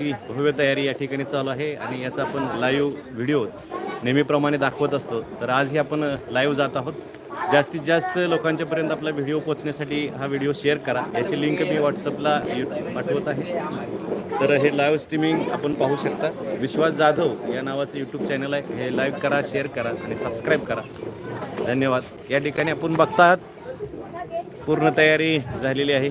ही भव्य तयारी या ठिकाणी चालू आहे आणि याचा आपण लाईव्ह व्हिडिओ नेहमीप्रमाणे दाखवत असतो. तर आजही आपण लाईव्ह जात आहोत. जास्तीत जास्त लोकांच्यापर्यंत आपला व्हिडिओ पोहोचण्यासाठी हा व्हिडिओ शेअर करा. याची लिंक मी व्हॉट्सअपला पाठवत आहे. तर हे लाईव्ह स्ट्रीमिंग आपण पाहू शकता. विश्वास जाधव या नावाचं यूट्यूब चॅनल आहे. हे लाईव्ह करा शेअर करा आणि सबस्क्राईब करा. धन्यवाद. या ठिकाणी आपण बघतात. पूर्ण तयारी झालेली आहे.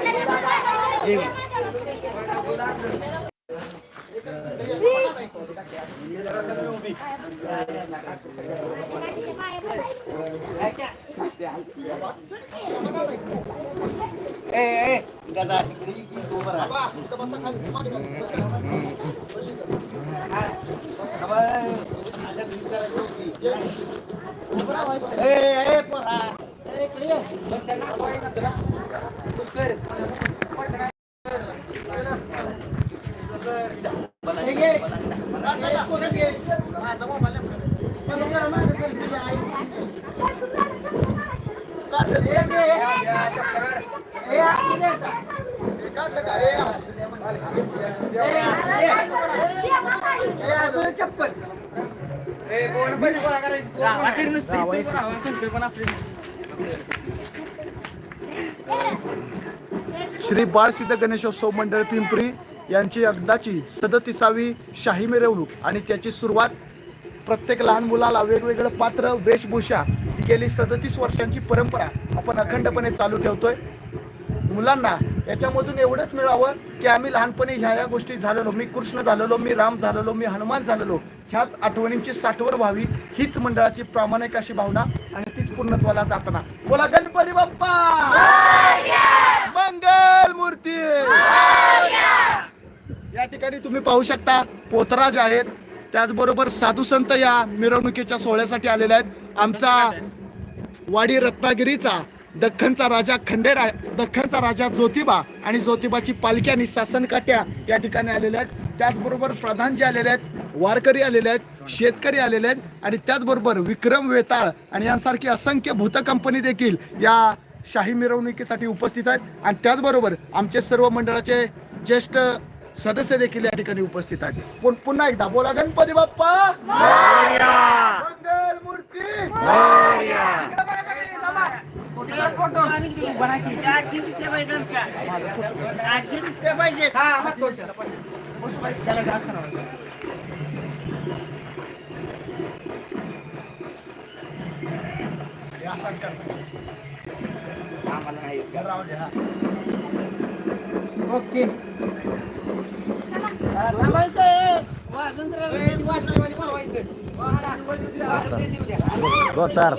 Eh, eh, enggak ada ini itu marah. Apa? Kita masakan cuma dengan Apa? Ada bicara kopi. Eh, eh, porra. Eh, clear. Bertenang, kau ingat gerak. Bertenang. Shri बाळसिद्ध Ganeshotsav मंडळ पिंपरी यांची एकदाची सदतीसावी शाही मिरवणूक आणि त्याची सुरुवात प्रत्येक लहान मुलाला वेगवेगळं पात्र वेशभूषा ही गेली सदतीस वर्षांची परंपरा आपण अखंडपणे चालू ठेवतोय. मुलांना याच्यामधून एवढंच मिळावं की आम्ही लहानपणी ह्या ह्या गोष्टी झालेलो मी कृष्ण झालेलो मी राम झालेलो मी हनुमान झालेलो ह्याच आठवणींची साठवण व्हावी हीच मंडळाची प्रामाणिक अशी भावना आणि तीच पूर्णत्वाला जाताना. बोला गणपती बाप्पा! मंगल मूर्ती ठिकाणी तुम्ही पाहू शकता पोतराज आहेत. त्याचबरोबर साधू संत या मिरवणुकीच्या सोहळ्यासाठी आलेले आहेत. आमचा वाडी रत्नागिरीचा दख्खनचा राजा खंडेरा दख्खनचा राजा ज्योतिबा आणि ज्योतिबाची पालखी आणि सासनकाट्या या ठिकाणी आलेल्या आहेत. त्याचबरोबर प्रधान जे आलेले आहेत वारकरी आलेले आहेत शेतकरी आलेले आहेत आणि त्याचबरोबर विक्रम वेताळ आणि यांसारखी असंख्य भूत कंपनी देखील या शाही मिरवणुकीसाठी उपस्थित आहेत. आणि त्याचबरोबर आमचे सर्व मंडळाचे ज्येष्ठ सदस्य देखील या ठिकाणी उपस्थित आहेत. पुन- पुन्हा एकदा बोला गणपती बाप्पा! मंगल मूर्ती! ओके. गोतार